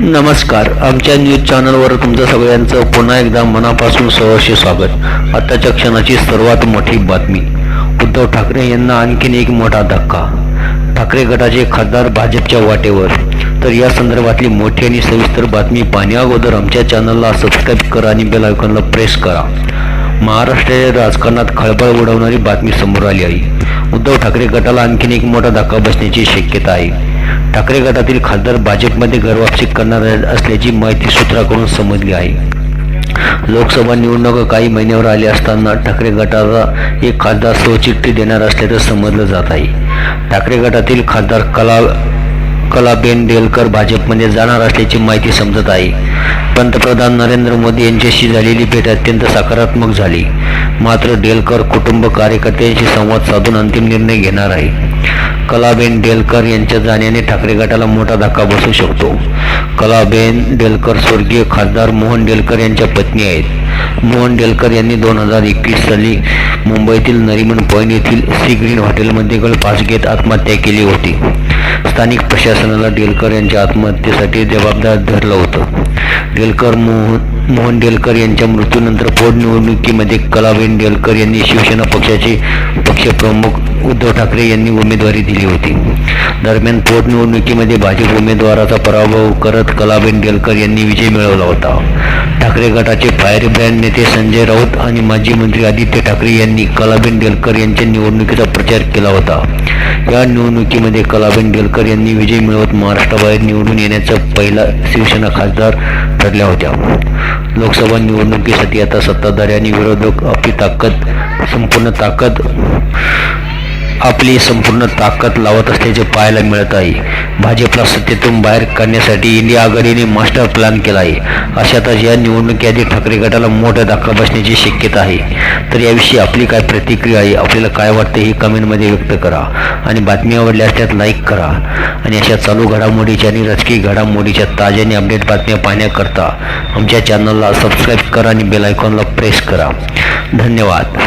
नमस्कार. आमच्या न्यूज चॅनलवर तुमचं सगळ्यांचं पुन्हा एकदा मनापासून सहर्ष स्वागत. आताच्या क्षणाची सर्वात मोठी बातमी. उद्धव ठाकरे यांना आणखीन एक मोठा धक्का. ठाकरे गटाचे खासदार भाजपच्या वाटेवर. तर या संदर्भातली मोठी आणि सविस्तर बातमी पाहण्या अगोदर आमच्या चॅनलला सबस्क्राईब करा आणि बेल आयकॉनला प्रेस करा. महाराष्ट्राच्या राजकारणात खळबळ उडवणारी बातमी समोर आली आहे. उद्धव ठाकरे गटाला आणखीन एक मोठा धक्का बसण्याची शक्यता आहे. ठाकरे गटातील खासदार बजेटमध्ये घरवापसी करणार असल्याची माहिती सूत्राकडून समजली आहे. लोकसभा निवडणुका काही महिन्यावर आली असताना ठाकरे गटाला एक खासदार स्वचिठ्ठी देणार असल्याचं समजलं जात आहे. ठाकरे गटातील खासदार कला कलाबेन डेलकर भाजपमध्ये जाणार असल्याची माहिती समजत आहे. पंतप्रधान नरेंद्र मोदी यांच्याशी झालेली भेट अत्यंत सकारात्मक झाली. मात्र डेलकर कुटुंब कार्यकर्त्यांशी संवाद साधून अंतिम निर्णय घेणार आहे. कलाबेन डेलकर यांच्या जाण्याने ठाकरे गटाला मोठा धक्का बसू शकतो. कलाबेन डेलकर स्वर्गीय खासदार मोहन डेलकर यांच्या पत्नी आहेत. मोहन डेलकर यांनी दोन हजार एकवीस साली मुंबईतील नरिमन पॉईंट येथील सी ग्रीन हॉटेलमध्ये गळफास घेत आत्महत्या केली होती. स्थानिक प्रशासनाला डेलकर यांच्या आत्महत्येसाठी जबाबदार धरलं होतं. डेलकर मोहन मोहन डेलकर यांच्या मृत्यूनंतर पोटनिवडणुकीमध्ये कला डेलकर यांनी शिवसेना पक्षाचे पक्षप्रमुख उद्धव ठाकरे यांनी उमेदवारी दिली होती. दरम्यान पोटनिवडणुकीमध्ये भाजप उमेदवाराचा पराभव करत कलाबेन डेलकर यांनी विजय मिळवला होता. ठाकरे गटाचे फायर ब्रँड नेते संजय राऊत आणि माजी मंत्री आदित्य ठाकरे यांनी कलाबेन डेलकर यांच्या निवडणुकीचा प्रचार केला होता. या निवडणुकीमध्ये कलाबेन डेलकर यांनी विजय मिळवत महाराष्ट्राबाहेर निवडून येण्याचा पहिला शिवसेना खासदार ठरल्या होत्या. लोकसभा निवडणुकीसाठी आता सत्ताधारी आणि विरोधक आपली ताकद संपूर्ण ताकद आपली संपूर्ण ताकद लावत असल्याचे पाहायला मिळत आहे. भाजपला सत्तेतून बाहेर काढण्यासाठी इंडिया आघाडीने मास्टर प्लॅन केला आहे अशातच या निवडणुकीआधी ठाकरे गटाला मोठा धक्का बसण्याची शक्यता आहे. तर याविषयी आपली काय प्रतिक्रिया आहे आपल्याला काय वाटते हे कमेंटमध्ये व्यक्त करा. आणि बातमी आवडल्यास त्यात लाईक करा. आणि अशा चालू घडामोडीच्या आणि राजकीय घडामोडीच्या ताज्या आणि अपडेट बातम्या पाहण्याकरता आमच्या चॅनलला सबस्क्राईब करा आणि बेल आयकॉनला प्रेस करा. धन्यवाद.